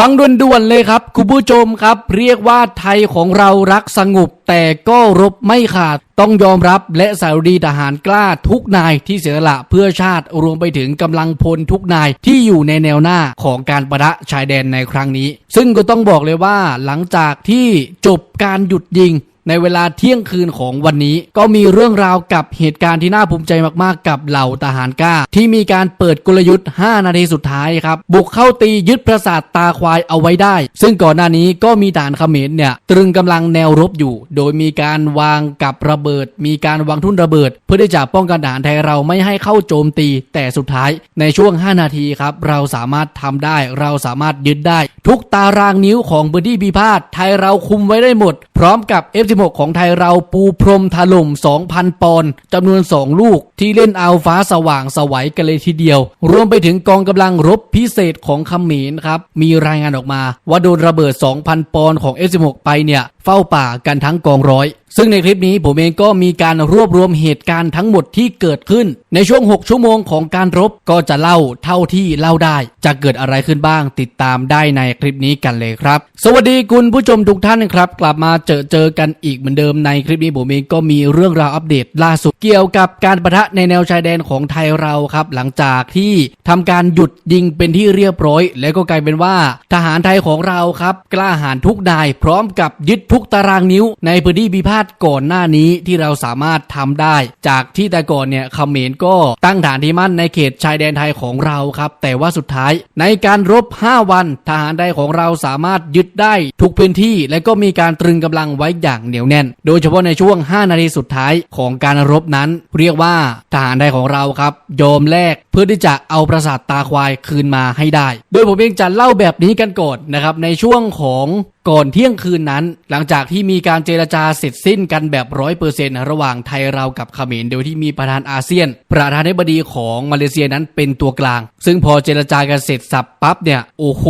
ฟังด่วนๆเลยครับคุณผู้ชมครับ เรียกว่าไทยของเรารักสงบ แต่ก็รบไม่ขาดต้องยอมรับและสาวดีทหารกล้าทุกนายที่เสียสละเพื่อชาติรวมไปถึงกำลังพลทุกนายที่อยู่ในแนวหน้าของการประทะชายแดนในครั้งนี้ ซึ่งก็ต้องบอกเลยว่าหลังจากที่จบการหยุดยิง ในเวลาเที่ยงคืนของวันนี้ ก็มีเรื่องราวกับเหตุการณ์ที่น่าภูมิใจมากๆ กับเหล่าทหารกล้า ที่มีการเปิดกลยุทธ์ 5 นาทีสุดท้ายครับ บุกเข้าตียึดปราสาทตาควายเอาไว้ได้ ซึ่งก่อนหน้านี้ก็มีฐานเขมรเนี่ยตรึงกำลังแนวรบอยู่ โดยมีการวางกับระเบิด มีการวางทุ่นระเบิด เพื่อที่จะป้องกันทหารไทยเราไม่ให้เข้าโจมตี แต่สุดท้ายในช่วง 5 นาทีครับเราสามารถทำได้เราสามารถยึดได้ ทุกตารางนิ้วของพื้นที่พิพาทไทยเราคุมไว้ได้หมด พร้อมกับ16 ของไทยเราปูพรมถล่ม 2,000 ปอนด์จำนวน 2 ลูกที่เล่นเอาฟ้าสว่างสวัยกันเลยทีเดียว รวมไปถึงกองกำลังรบพิเศษของเขมรครับ มีรายงานออกมาว่าโดนระเบิด 2,000 ปอนด์ของ F16 ไปเนี่ย เฝ้าป่ากันทั้งกองร้อย ซึ่งในคลิปนี้ผมเองก็มีการรวบรวมเหตุการณ์ทั้งหมดที่เกิดขึ้น ในช่วง 6 ชั่วโมงของการรบก็จะเล่าเท่าที่เล่าได้ จะเกิดอะไรขึ้นบ้าง ติดตามได้ในคลิปนี้กันเลยครับ สวัสดีคุณผู้ชมทุกท่านครับ กลับมาเจอเจอกันอีกเหมือนเดิมในคลิปนี้ผมเองก็มีเรื่องราวอัปเดตล่าสุดเกี่ยวกับการประทะในแนวชายแดนของไทยเราครับ หลังจากที่ทำการหยุดยิงเป็นที่เรียบร้อย แล้วก็กลายเป็นว่า ทหารไทยของเราครับ กล้าหาญทุกนาย พร้อมกับยึดทุกตารางนิ้วในพื้นที่พิพาทก่อนหน้านี้ที่เราสามารถทำได้ จากที่แต่ก่อนเนี่ยเขมรก็ตั้งฐานที่มั่นในเขตชายแดนไทยของเราครับ แต่ว่าสุดท้ายในการรบ 5 วัน ทหารไทยของเราสามารถยึดได้ทุกพื้นที่ และก็มีการตรึงกำลังไว้อย่างเหนียวแน่น โดยเฉพาะในช่วง 5 นาทีสุดท้ายของการรบนั้น เรียกว่าทหารไทยของเราครับยอมแลกเพื่อที่จะเอาปราสาทตาควายคืนมาให้ได้ โดยผมเองจะเล่าแบบนี้กันก่อนนะครับในช่วงของ ก่อนเที่ยงคืนนั้น หลังจากที่มีการเจรจาเสร็จสิ้นกันแบบร้อยเปอร์เซ็นต์ระหว่างไทยเรากับเขมรโดยที่มีประธานอาเซียน ประธานาธิบดีของมาเลเซียนั้นเป็นตัวกลาง ซึ่งพอเจรจากันเสร็จสับปั๊บเนี่ยโอ้โห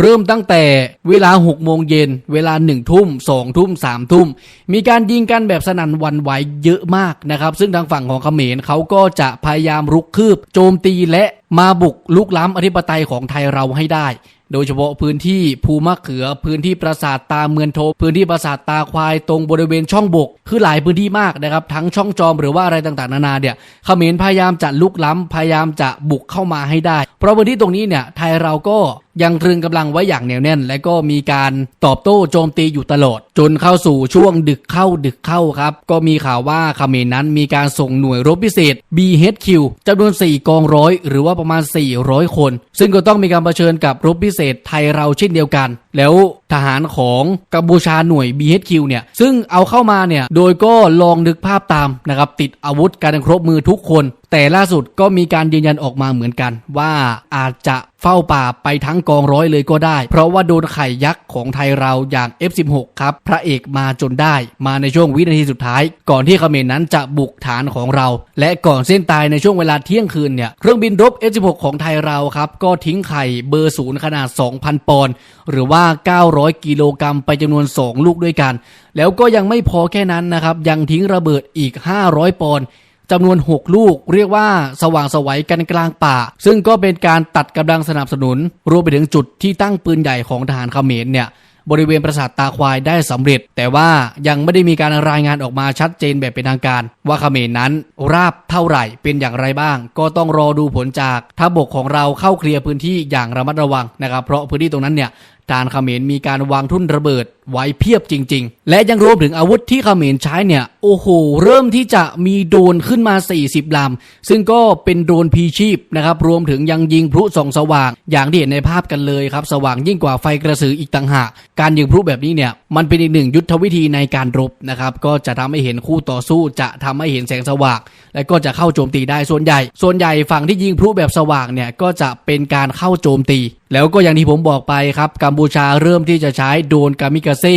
เริ่มตั้งแต่เวลา6โมงเย็น เวลา1ทุ่ม2ทุ่ม3ทุ่ม มีการยิงกันแบบสนั่นวันไหวเยอะมากนะครับ ซึ่งทางฝั่งของเขมรเขาก็จะพยายามรุกคืบ โจมตีและมาบุกลุกล้ำอธิปไตยของไทยเราให้ได้ โดยเฉพาะพื้นที่ภูมะเขือ พื้นที่ปราสาทตาเมือนโท พื้นที่ปราสาทตาควายตรงบริเวณช่องบก คือหลายพื้นที่มากนะครับทั้งช่องจอมหรือว่าอะไรต่างๆ นานาเนี่ยเขมรพยายามจะลุกล้ำพยายามจะบุกเข้ามาให้ได้ เพราะพื้นที่ตรงนี้เนี่ยไทยเราก็ยังตรึงกำลังไว้อย่างเหนียวแน่น และก็มีการตอบโต้โจมตีอยู่ตลอด จนเข้าสู่ช่วงดึกเข้าดึกเข้าครับ ก็มีข่าวว่าเขมรนั้นมีการส่งหน่วยรบพิเศษ BHQ จำนวน 4 กองร้อย หรือว่าประมาณ 400 คน ซึ่งก็ต้องมีการเผชิญกับรบพิเศษไทยเราเช่นเดียวกัน แล้ว ทหารของกัมพูชาหน่วย BHQ เนี่ยซึ่งเอาเข้ามาเนี่ยโดยก็ลองนึกภาพตามนะครับติดอาวุธการครบมือทุกคน แต่ล่าสุดก็มีการยืนยันออกมาเหมือนกัน ว่าอาจจะเฝ้าป่าไปทั้งกองร้อยเลยก็ได้ เพราะว่าโดนไข่ยักษ์ของไทยเราอย่าง F16 ครับพระเอกมาจนได้มาในช่วงวินาทีสุดท้าย ก่อนที่เขมรนั้นจะบุกฐานของเรา และก่อนเส้นตายในช่วงเวลาเที่ยงคืนเนี่ยเครื่องบินรบ F16 ของไทยเราครับก็ทิ้งไข่เบอร์ศูนย์ขนาด 2,000 ปอนด์หรือว่า 900กิโลกรัมไปจำนวน 2 ลูกด้วยกัน แล้วก็ยังไม่พอแค่นั้นนะครับ ยังทิ้งระเบิดอีก 500 ปอนด์จำนวน 6 ลูกเรียกว่าสว่างสวัยกันกลางป่า ซึ่งก็เป็นการตัดกำลังสนับสนุน รวมไปถึงจุดที่ตั้งปืนใหญ่ของทหารเขมรเนี่ยบริเวณปราสาทตาควายได้สำเร็จ แต่ว่ายังไม่ได้มีการรายงานออกมาชัดเจนแบบเป็นทางการ ว่าเขมรนั้นราบเท่าไหร่เป็นอย่างไรบ้าง ก็ต้องรอดูผลจากทัพบกของเราเข้าเคลียร์พื้นที่อย่างระมัดระวังนะครับ เพราะพื้นที่ตรงนั้นเนี่ย การเขมรมีการวางทุ่นระเบิดไว้เพียบจริง ๆ และยังรวมถึงอาวุธที่เขมรใช้เนี่ยโอ้โหเริ่มที่จะมีโดนขึ้นมา 40ลำซึ่งก็เป็นโดนพีชีพนะครับรวมถึงยังยิงพลุส่องสว่าง อย่างที่เห็นในภาพกันเลยครับสว่างยิ่งกว่าไฟกระสืออีกต่างหากการยิงพลุแบบนี้เนี่ยมันเป็นอีกหนึ่งยุทธวิธีในการรบนะครับก็จะทำให้เห็นคู่ต่อสู้จะทำให้เห็นแสงสว่าง และก็จะเข้าโจมตีได้ส่วนใหญ่ ส่วนใหญ่ฝั่งที่ยิงพลุแบบสว่างเนี่ยก็จะเป็นการเข้าโจมตี แล้วก็อย่างที่ผมบอกไปครับกัมพูชาเริ่มที่จะใช้โดนกามิกาเซ่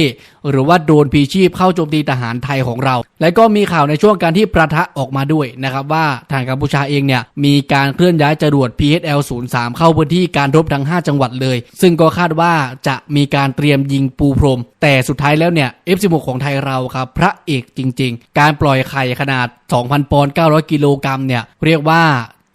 หรือว่าโดนพีชีพเข้าโจมตีทหารไทยของเรา และก็มีข่าวในช่วงการที่ประทะออกมาด้วยนะครับว่าทางกัมพูชาเองเนี่ยมีการเคลื่อนย้ายจรวด PHL 03 เข้าพื้นที่การรบทั้ง 5 จังหวัดเลย ซึ่งก็คาดว่าจะมีการเตรียมยิงปูพรม แต่สุดท้ายแล้วเนี่ย F16 ของไทยเราครับพระเอกจริง ๆ การปล่อยไข่ขนาด 2,000 ปอนด์ 900 กิโลกรัมเนี่ยเรียกว่า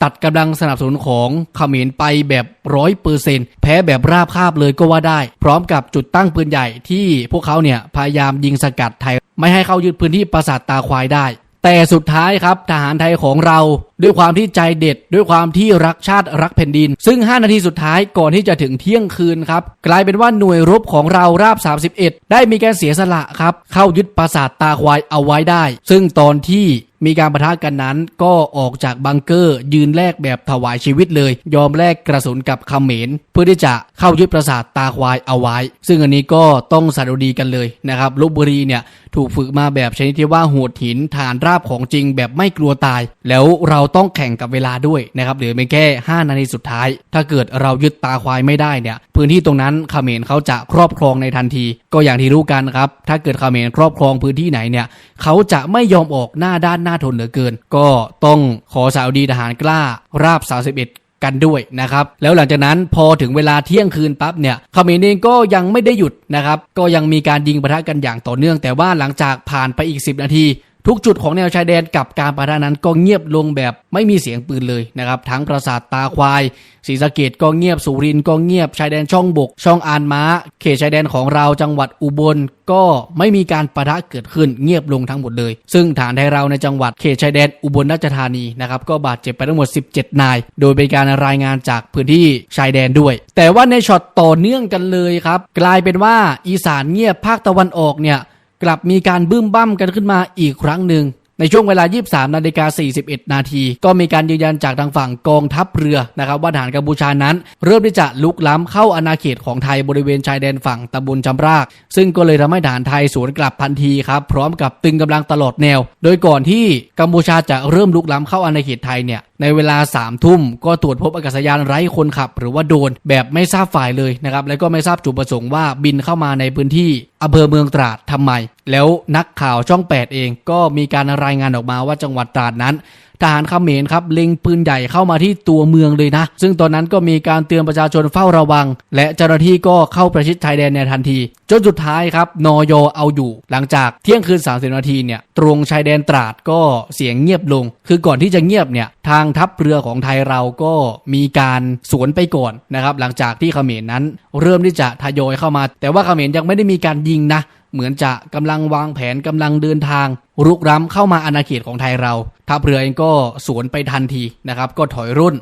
ตัดกำลังสนับสนุนของเขมรไปแบบร้อยเปอร์เซ็นแพ้แบบราบคาบเลยก็ว่าได้ พร้อมกับจุดตั้งปืนใหญ่ที่พวกเขาเนี่ยพยายามยิงสกัดไทย ไม่ให้เข้ายึดพื้นที่ปราสาทตาควายได้ แต่สุดท้ายครับทหารไทยของเราด้วยความที่ใจเด็ดด้วยความที่รักชาติรักแผ่นดิน ซึ่ง 5 นาทีสุดท้ายก่อนที่จะถึงเที่ยงคืนครับ กลายเป็นว่าหน่วยรบของเราราบ 31 ได้มีการเสียสละครับ เข้ายึดปราสาทตาควายเอาไว้ได้ ซึ่งตอนที่ มีการประทะกันนั้น ก็ออกจากบังเกอร์ยืนแลกแบบถวายชีวิตเลย ยอมแลกกระสุนกับเขมรเพื่อที่จะเข้ายึดปราสาทตาควายเอาไว้ ซึ่งอันนี้ก็ต้องสะดุดีกันเลยนะครับลบบุรีเนี่ย ถูกฝึกมาแบบชนิดที่ว่าโหดหินฐานราบของจริงแบบไม่กลัวตาย แล้วเราต้องแข่งกับเวลาด้วยนะครับเหลือเพียงแค่ 5 นาทีสุดท้าย ถ้าเกิดเรายึดตาควายไม่ได้เนี่ย พื้นที่ตรงนั้นเขมรเขาจะครอบครองในทันที ก็อย่างที่รู้กันครับ ถ้าเกิดเขมรครอบครองพื้นที่ไหนเนี่ยเขาจะไม่ยอมออกหน้าด้านหน้าทนเหลือเกิน ก็ต้องขอสาวดีทหารกล้าราบ 31 กันด้วยนะครับแล้วหลังจากนั้นพอถึงเวลาเที่ยงคืนปั๊บเนี่ยเขมรเองก็ยังไม่ได้หยุดนะครับก็ยังมีการยิงปะทะกันอย่างต่อเนื่อง แต่ว่าหลังจากผ่านไปอีก 10 นาที ทุกจุดของแนวชายแดนกับการปะทะนั้นก็เงียบลงแบบไม่มีเสียงปืนเลยนะครับ ทั้งปราสาทตาควายศรีสะเกดก็เงียบสุรินทร์ก็เงียบชายแดนช่องบก ช่องอานม้า เขตชายแดนของเราจังหวัดอุบลก็ไม่มีการปะทะเกิดขึ้นเงียบลงทั้งหมดเลย ซึ่งฐานไทยเราในจังหวัดเขตชายแดนอุบลราชธานีนะครับก็บาดเจ็บไปทั้งหมด 17 นาย โดยเป็นการรายงานจากพื้นที่ชายแดนด้วย แต่ว่าในช็อตต่อเนื่องกันเลยครับกลายเป็นว่าอีสานเงียบภาคตะวันออกเนี่ย กลับมีการบึ้มบั้มกันขึ้นมาอีกครั้งหนึ่งในช่วงเวลา 23 นาฬิกา 41 นาที ก็มีการยืนยันจากทางฝั่งกองทัพเรือนะครับว่าทหารกัมพูชานั้น เริ่มที่จะลุกล้ำเข้าอาณาเขตของไทยบริเวณชายแดนฝั่งตำบลจำราก ซึ่งก็เลยทำให้ทหารไทยสวนกลับทันทีครับ พร้อมกับตึงกำลังตลอดแนว โดยก่อนที่กัมพูชาจะเริ่มลุกล้ำเข้าอาณาเขตไทยเนี่ย ในเวลา3ามทุ่มก็ตรวจพบอากาศยานไร้คนขับ หรือว่าโดนแบบไม่ทราบฝ่ายเลยนะครับและก็ไม่ทราบจุดประสงค์ว่าบินเข้ามาในพื้นที่อำเภอเมืองตราดทำไม แล้วนักข่าวช่อง 8 เองก็มีการรายงานออกมาว่าจังหวัดตราดนั้น ทหารเขมรครับเล็งปืนใหญ่เข้ามาที่ตัวเมืองเลยนะ ซึ่งตอนนั้นก็มีการเตือนประชาชนเฝ้าระวัง และเจ้าหน้าที่ก็เข้าประชิดชายแดนในทันที จนสุดท้ายครับนอยเอาอยู่หลังจากเที่ยงคืน 30 นาทีเนี่ยตรงชายแดนตราดก็เสียงเงียบลง คือก่อนที่จะเงียบเนี่ยทางทัพเรือของไทยเราก็มีการสวนไปก่อนนะครับหลังจากที่เขมรนั้น เริ่มที่จะทยอยเข้ามา แต่ว่าเขมรยังไม่ได้มีการยิงนะ เหมือนจะกำลังวางแผนกำลังเดินทาง รุกร้ำเข้ามาอาณาเขตของไทยเราทัพเรือเองก็สวนไปทันทีนะครับ ก็ถอยรุ่น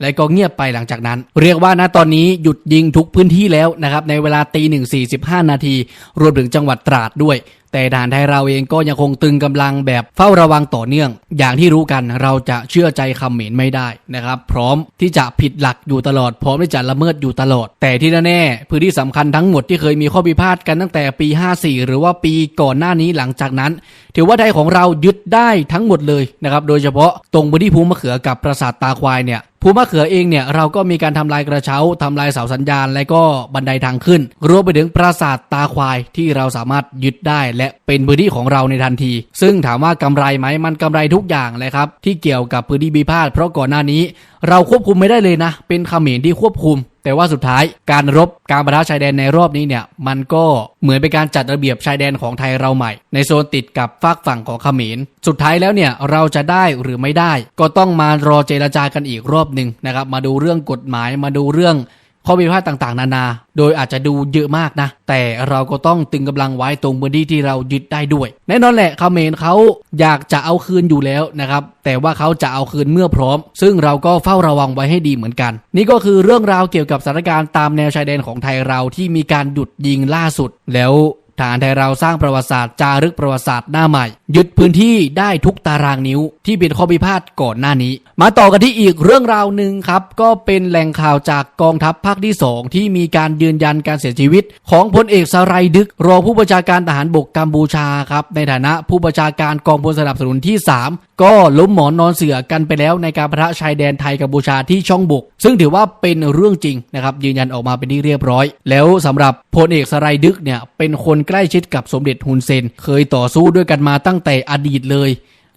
และก็เงียบไปหลังจากนั้น เรียกว่าณตอนนี้หยุดยิงทุกพื้นที่แล้วนะครับในเวลาตีหนึ่งสี่สิบห้านาทีรวมถึงจังหวัดตราดด้วยแต่ด่านไทยเราเองก็ยังคงตึงกำลังแบบเฝ้าระวังต่อเนื่อง อย่างที่รู้กันเราจะเชื่อใจคำเหม็นไม่ได้นะครับ พร้อมที่จะผิดหลักอยู่ตลอด พร้อมที่จะละเมิดอยู่ตลอด แต่ที่แน่ๆพื้นที่สำคัญทั้งหมดที่เคยมีข้อพิพาทกันตั้งแต่ปี 54 หรือว่าปีก่อนหน้านี้หลังจากนั้นถือว่าไทยของเรายึดได้ทั้งหมดเลยนะครับโดยเฉพาะตรงพื้นที่ภูมะเขือกับปราสาทตาควายเนี่ยภูมะเขือเองเนี่ยเราก็มีการทำลายกระเช้าทำลายเสาสัญญาณ และก็บันไดทางขึ้น รวมไปถึงปราสาทตาควายที่เราสามารถยึดได้และเป็นพื้นที่ของเราในทันที ซึ่งถามว่ากำไรไหมมันกำไรทุกอย่างเลยครับ ที่เกี่ยวกับพื้นที่บีพาดเพราะก่อนหน้านี้ เราควบคุมไม่ได้เลยนะ เป็นขมรที่ควบคุม แต่ว่าสุดท้ายการรบการประทะชายแดนในรอบนี้เนี่ย มันก็เหมือนเป็นการจัดระเบียบชายแดนของไทยเราใหม่ ในโซนติดกับฝากฝั่งของขมรสุดท้ายแล้วเนี่ยเราจะได้หรือไม่ได้ ก็ต้องมารอเจรจากันอีกรอบหนึ่งนะครับ มาดูเรื่องกฎหมายมาดูเรื่อง ข้อพิพาดต่างๆ นานา โดยอาจจะดูเยอะมากนะ แต่เราก็ต้องตึงกำลังไว้ตรงพื้นที่ที่เรายึดได้ด้วย แน่นอนแหละเขมนเขาอยากจะเอาคืนอยู่แล้วนะครับ แต่ว่าเขาจะเอาคืนเมื่อพร้อม ซึ่งเราก็เฝ้าระวังไว้ให้ดีเหมือนกัน นี่ก็คือเรื่องราวเกี่ยวกับสถานการณ์ตามแนวชายแดนของไทยเราที่มีการหยุดยิงล่าสุดแล้ว ฐานไทยเราสร้างประวัติศาสตร์จารึกประวัติศาสตร์หน้าใหม่ ยึดพื้นที่ได้ทุกตารางนิ้วที่เป็นข้อพิพาทก่อนหน้านี้ มาต่อกันที่อีกเรื่องราวหนึ่งครับ ก็เป็นแหล่งข่าวจากกองทัพภาคที่ 2 ที่มีการยืนยันการเสียชีวิต ของพลเอกสไรดึก รองผู้บัญชาการทหารบกกัมพูชาครับในฐานะผู้บัญชาการกองพลสนับสนุนที่ 3 ก็ล้มหมอนนอนเสือกันไปแล้วในการประทะชายแดนไทยกัมพูชาที่ช่องบก ซึ่งถือว่าเป็นเรื่องจริงนะครับยืนยันออกมาเป็นที่เรียบร้อย แล้วสำหรับพลเอกสไรดึกเนี่ยเป็นคนใกล้ชิดกับสมเด็จฮุนเซน เคยต่อสู้ด้วยกันมาตั้งแต่อดีตเลย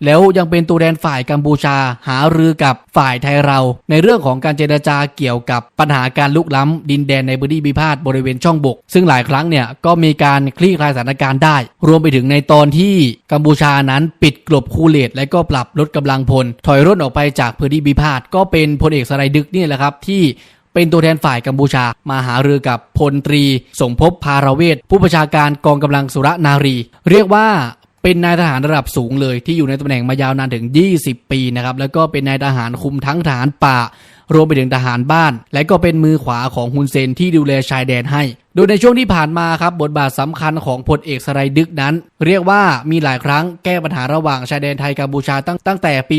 แล้วยังเป็นตัวแทนฝ่ายกัมพูชาหารือกับฝ่ายไทยเรา ในเรื่องของการเจรจาเกี่ยวกับปัญหาการลุกล้ำดินแดนในพื้นที่พิพาทบริเวณช่องบก ซึ่งหลายครั้งเนี่ยก็มีการคลี่คลายสถานการณ์ได้ รวมไปถึงในตอนที่กัมพูชานั้นปิดกลบคูเลตและก็ปรับลดกำลังพล ถอยร่นออกไปจากพื้นที่พิพาทก็เป็นพลเอกสไลดึกนี่แหละครับที่เป็นตัวแทนฝ่ายกัมพูชามาหารือกับพลตรี สมภพพาราเวทผู้ประชาการกองกำลังสุรนารี เรียกว่า เป็นนายทหารระดับสูงเลยที่อยู่ในตำแหน่งมายาวนานถึง 20 ปีนะครับแล้วก็เป็นนายทหารคุมทั้งทหารป่ารวมไปถึงทหารบ้าน และก็เป็นมือขวาของฮุนเซนที่ดูแลชายแดนให้โดยในช่วงที่ผ่านมาครับบทบาทสำคัญของพลเอกสไรดึกนั้น เรียกว่ามีหลายครั้งแก้ปัญหาระหว่างชายแดนไทยกัมพูชาตั้งตั้งแต่ปี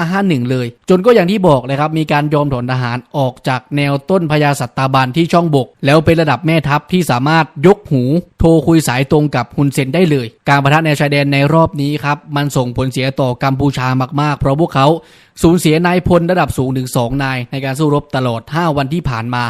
2551 เลย จนก็อย่างที่บอกเลยครับ มีการยอมถอนทหารออกจากแนวต้นพญาสัตตาบันที่ช่องบก แล้วเป็นระดับแม่ทัพที่สามารถยกหู โทรคุยสายตรงกับฮุนเซนได้เลย การประทะแนวชายแดนในรอบนี้ครับมันส่งผลเสียต่อกัมพูชามากๆ เพราะพวกเขาสูญเสียนายพลระดับสูงถึง2นายในการสู้รบตลอด 5 วันที่ผ่านมา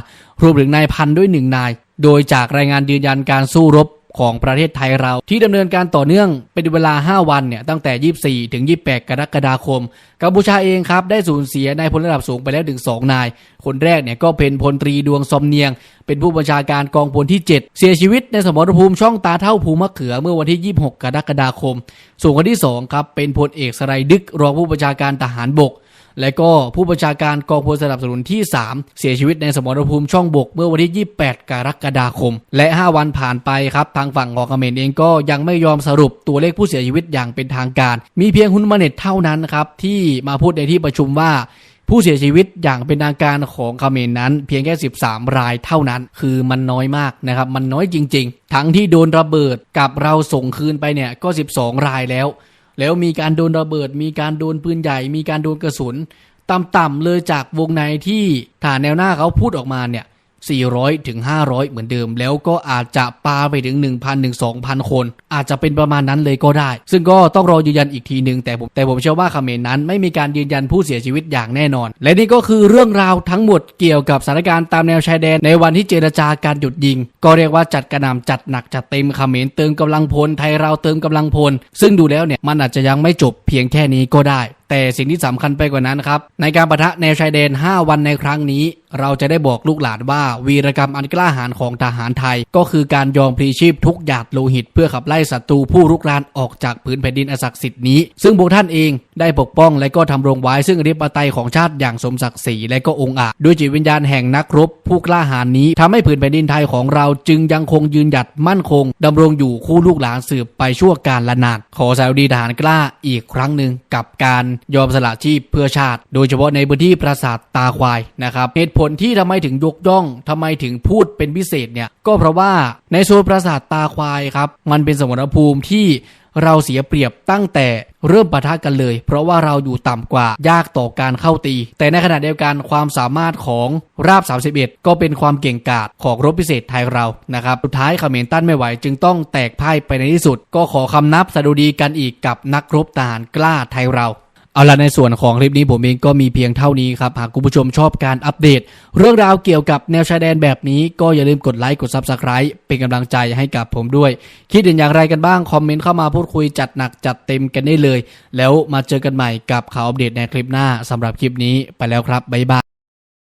รวมถึงนายพันด้วย1นาย โดยจากรายงานยืนยันการสู้รบของประเทศไทยเรา ที่ดำเนินการต่อเนื่องเป็นเวลา 5 วันเนี่ยตั้งแต่ 24 ถึง 28 กรกฎาคม กัมพูชาเองครับ ได้สูญเสียนายพลระดับสูงไปแล้วถึง 2 นาย คนแรกเนี่ยก็เป็นพลตรีดวงซอมเนียง เป็นผู้บัญชาการกองพลที่ 7 เสียชีวิตในสมรภูมิช่องตาเท่าภูมะเขือเมื่อวันที่ 26 กรกฎาคม ส่วนคนที่2ครับเป็นพลเอกสไรดึกรองผู้บัญชาการทหารบก และก็ผู้บัญชาการกองพลสนับสนุนที่ 3 เสียชีวิตในสมรภูมิช่องบก เมื่อวันที่ 28 กรกฎาคม และ 5 วันผ่านไปครับ ทางฝั่งของเขมรเองก็ยังไม่ยอมสรุปตัวเลขผู้เสียชีวิตอย่างเป็นทางการ มีเพียงฮุนมาเน็ตเท่านั้นครับที่มาพูดในที่ประชุมว่าผู้เสียชีวิตอย่างเป็นทางการของเมรนั้น เพียงแค่ 13 รายเท่านั้น คือมันน้อยมากนะครับ มันน้อยจริง ๆ ทั้งที่โดนระเบิดกับเราส่งคืนไปเนี่ยก็ 12 รายแล้ว แล้วมีการโดนระเบิด มีการโดนปืนใหญ่ มีการโดนกระสุน ต่ำๆเลยจากวงในที่ฐานแนวหน้าเขาพูดออกมาเนี่ย 400ถึง500 เหมือนเดิม แล้วก็อาจจะปาไปถึง 1,000ถึง2,000 คน อาจจะเป็นประมาณนั้นเลยก็ได้ ซึ่งก็ต้องรอยืนยันอีกทีหนึ่งแต่ผมแต่ผมเชื่อว่าเขมรนั้นไม่มีการยืนยันผู้เสียชีวิตอย่างแน่นอน และนี่ก็คือเรื่องราวทั้งหมดเกี่ยวกับสถานการณ์ตามแนวชายแดนในวันที่เจรจาการหยุดยิง ก็เรียกว่าจัดกระหน่ำจัดหนักจัดเต็มเขมรเติมกำลังพลไทยเราเติมกำลังพล ซึ่งดูแล้วเนี่ยมันอาจจะยังไม่จบเพียงแค่นี้ก็ได้ แต่สิ่งที่สำคัญไปกว่านั้นครับ ในการประทะแนวชายแดน 5 วันในครั้งนี้ เราจะได้บอกลูกหลานว่า วีรกรรมอันกล้าหาญของทหารไทย ก็คือการยอมพลีชีพทุกหยาดโลหิต เพื่อขับไล่ศัตรูผู้รุกรานออกจากผืนแผ่นดินอศักดิ์สิทธิ์นี้ ซึ่งพวกท่านเองได้ปกป้องและก็ทำรงไว้ซึ่งอธิปไตยของชาติอย่างสมศักดิ์ศรีและก็องค์อาจด้วยจิตวิญญาณแห่งนักรบ ผู้กล้าหาญนี้ทำให้ผืนแผ่นดินไทยของเราจึงยังคงยืนหยัดมั่นคงดำรงอยู่คู่ลูกหลานสืบไปชั่วกาลนานขอสวัสดีทหารกล้าอีกครั้งหนึ่งกับการยอมสละชีพเพื่อชาติ โดยเฉพาะในพื้นที่ปราสาทตาควายนะครับเหตุผลที่ทำไมถึงยกย่องทำไมถึงพูดเป็นพิเศษเนี่ยก็เพราะว่าในโซนปราสาทตาควายครับมันเป็นสมรภูมิที่เราเสียเปรียบตั้งแต่เริ่มปะทะกันเลย เพราะว่าเราอยู่ต่ำกว่ายากต่อการเข้าตี แต่ในขณะเดียวกันความสามารถของราบ 31 ก็เป็นความเก่งกาจของรบพิเศษไทยเรานะครับสุดท้ายเขมรต้านไม่ไหว จึงต้องแตกพ่ายไปในที่สุด ก็ขอคำนับสดุดีกันอีกกับนักรบทหารกล้าไทยเรา เอาละในส่วนของคลิปนี้ผมเองก็มีเพียงเท่านี้ครับ หากคุณผู้ชมชอบการอัปเดต เรื่องราวเกี่ยวกับแนวชายแดนแบบนี้ก็อย่าลืมกดไลค์กด Subscribe เป็นกำลังใจให้กับผมด้วย คิดเห็นอย่างไรกันบ้าง คอมเมนต์เข้ามาพูดคุยจัดหนักจัดเต็มกันได้เลย แล้วมาเจอกันใหม่กับข่าวอัปเดตในคลิปหน้าสำหรับคลิปนี้ไปแล้วครับบ๊ายบาย